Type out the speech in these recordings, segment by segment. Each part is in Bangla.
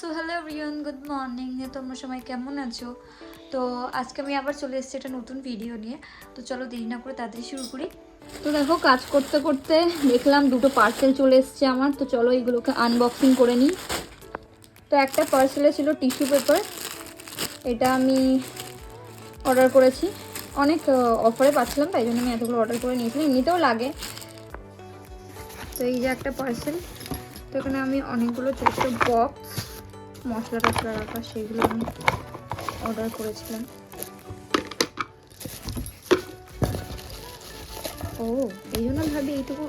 So hello Riyon good morning তোমরা সবাই কেমন আছো? তো আজকে আমি আবার চলে এসেছি একটা নতুন ভিডিও নিয়ে। তো চলো দেরি না করে তাড়াতাড়ি শুরু করি। তো দেখো, কাজ করতে করতে দেখলাম দুটো পার্সেল চলে এসছে আমার। তো চলো এইগুলোকে আনবক্সিং করে নিই। তো একটা পার্সেলে ছিল টিস্যু পেপার এটা আমি অর্ডার করেছি। অনেক অফারে পাচ্ছিলাম, তাই জন্য আমি এতগুলো অর্ডার করে নিয়েছিলাম। এমনিতেও লাগে। তো এই যে একটা পার্সেল তো এখানে আমি অনেকগুলো ছোটো ছোটো বক্স মশলা টশলা রাখা, সেগুলো আমি অর্ডার করেছিলাম। ও, এই জন্য ভাবি এইটুকু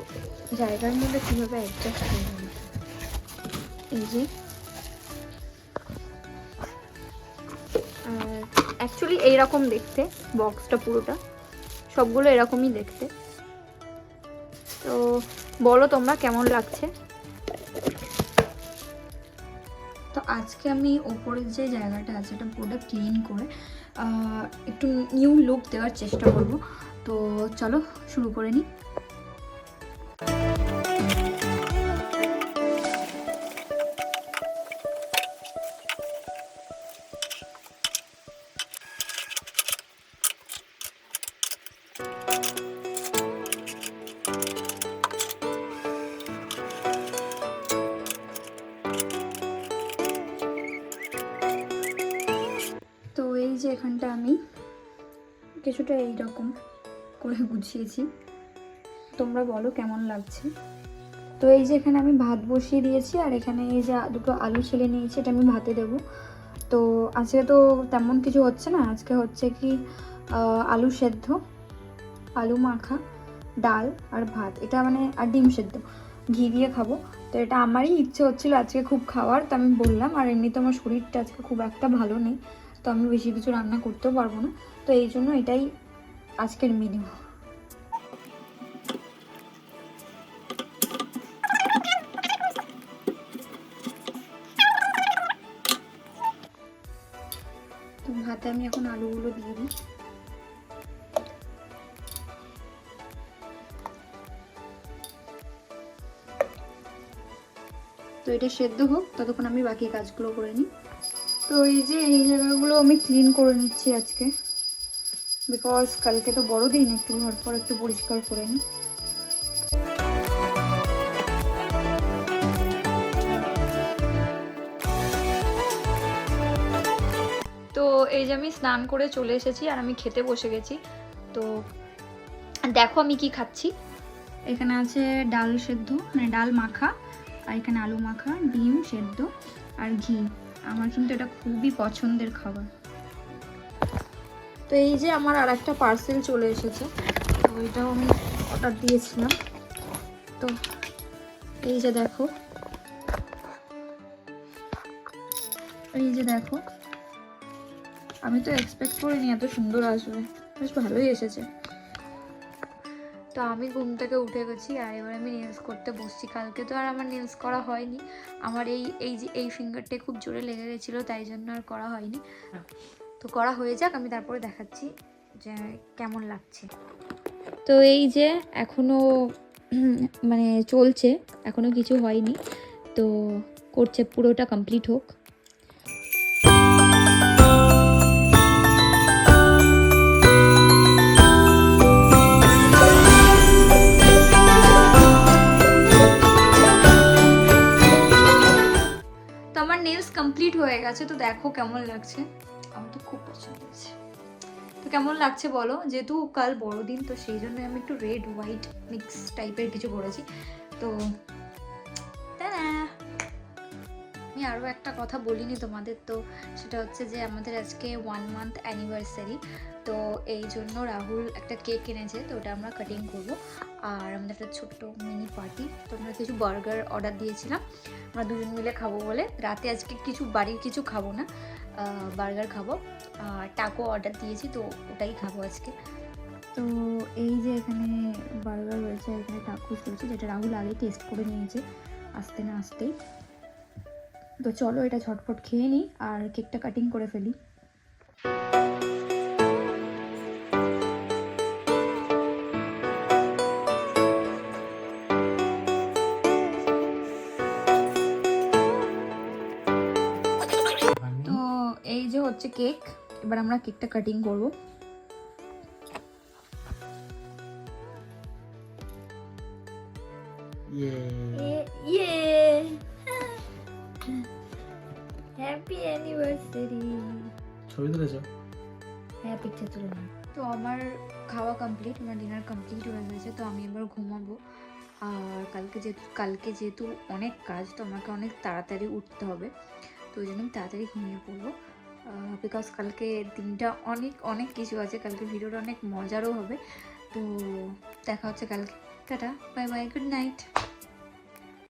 জায়গার মধ্যে কীভাবে অ্যাডজাস্ট যাবে এই যে। অ্যাকচুয়ালি এইরকম দেখতে বক্সটা পুরোটা। সবগুলো এরকমই দেখতে। তো বলো তোমরা কেমন লাগছে? আজকে আমি ওপরের যে জায়গাটা আছে এটা পুরোটা ক্লিন করে একটু নিউ লুক দেওয়ার চেষ্টা করব। তো চলো শুরু করে নিই। এখানটা আমি কিছুটা এইরকম করে গুছিয়েছি। তোমরা বলো কেমন লাগছে? তো এই যে এখানে আমি ভাত বসিয়ে দিয়েছি আর এখানে এই যে দুটো আলু ছেলে নিয়েছি, এটা আমি ভাতে দেবো। তো আজকে তো তেমন কিছু হচ্ছে না, আজকে হচ্ছে কি আলু সেদ্ধ, আলু মাখা, ডাল আর ভাত। এটা মানে আর ডিম সেদ্ধ। ঘি দিয়ে খাব। তো এটা আমারই ইচ্ছে হচ্ছিল আজকে খুব খাওয়ার, তো আমি বললাম, আর এমনিতে আমার শরীরটা আজকে খুব একটা ভালো নেই। তো আমি বেশি কিছু রান্না করতেও পারব না। তো এই জন্য এটাই আজকের মেনু ভাতে আমি এখন আলুগুলো দিয়ে দিই। তো এটা সেদ্ধ হোক, ততক্ষণ আমি বাকি কাজগুলো করে নিই। তো এই যে এই জায়গাগুলো আমি ক্লিন করে নিচ্ছি আজকে। বিকজ কালকে তো বড় দিন একটু ঘর পর একটু পরিষ্কার করে নিই। তো এই যে আমি স্নান করে চলে এসেছি আর আমি খেতে বসে গেছি। তো দেখো আমি কি খাচ্ছি। এখানে আছে ডাল সেদ্ধ মানে ডাল মাখা আর এখানে আলু মাখা ডিম সেদ্ধ আর ঘি। আমার কিন্তু এটা খুবই পছন্দের খাবার। তো এই যে আমার আর একটা পার্সেল চলে এসেছে, তো এটাও আমি অর্ডার দিয়েছিলাম। তো এই যে দেখো, এই যে দেখো, আমি তো এক্সপেক্ট করিনি এত সুন্দর আসবে। বেশ ভালোই এসেছে। তো আমি ঘুম থেকে উঠে গেছি আর এবার আমি নেলস করতে বসছি। কালকে তো আর আমার নেলস করা হয়নি। আমার এই এই যে, এই ফিঙ্গারটা খুব জোরে লেগে গেছিল, তাই জন্য আর করা হয়নি। তো করা হয়ে যাক, আমি তারপরে দেখাচ্ছি যে কেমন লাগছে। তো এই যে এখনও মানে চলছে এখনও কিছু হয়নি। তো করছে পুরোটা কমপ্লিট হোক। কমপ্লিট হয়ে গেছে, তো দেখো কেমন লাগছে। আমার তো খুব পছন্দ হয়েছে। তো কেমন লাগছে বলো? যেহেতু কাল বড়দিন, তো সেই জন্য আমি একটু রেড হোয়াইট মিক্স টাইপের কিছু করেছি। তো! আমি আরও একটা কথা বলিনি তোমাদের, তো সেটা হচ্ছে যে আমাদের আজকে ওয়ান মান্থ অ্যানিভার্সারি তো এই জন্য রাহুল একটা কেক এনেছে, তো ওটা আমরা কাটিং করব। আর আমাদের একটা ছোট্ট মিনি পার্টি তো আমরা কিছু বার্গার অর্ডার দিয়েছিলাম। আমরা দুজন মিলে খাব বলে। রাতে আজকে কিছু বাড়ির কিছু খাব না বার্গার খাব। টাকো অর্ডার দিয়েছি, তো ওটাই খাব আজকে। তো এই যে এখানে বার্গার রয়েছে, এখানে টাকুস রয়েছে, যেটা রাহুল আগে টেস্ট করে নিয়েছে, আসতে না আসতেই। তো চলো এটা ঝটফট খেয়ে নিই, আর কেকটা কাটিং করে ফেলি। এই যে হচ্ছে কেক এবার আমরা কেকটা কাটিং করব। ইয়ে ইয়ে। হ্যাপি অ্যানিভার্সারি ছবি তুলেছ? হ্যাঁ পিকচার তুলে তো আমার খাওয়া কমপ্লিট আমার ডিনার কমপ্লিট হয়ে গেছে তো আমি এবার ঘুমাবো। আর কালকে যেহেতু কালকে যেহেতু অনেক কাজ তো আমাকে অনেক তাড়াতাড়ি উঠতে হবে তো ওই জন্য আমি তাড়াতাড়ি ঘুমিয়ে পড়ব। বিকজ কালকে দিনটা অনেক অনেক কিছু আছে। কালকে ভিডিওটা অনেক মজারও হবে। তো দেখা হচ্ছে কালকে tata bye bye good night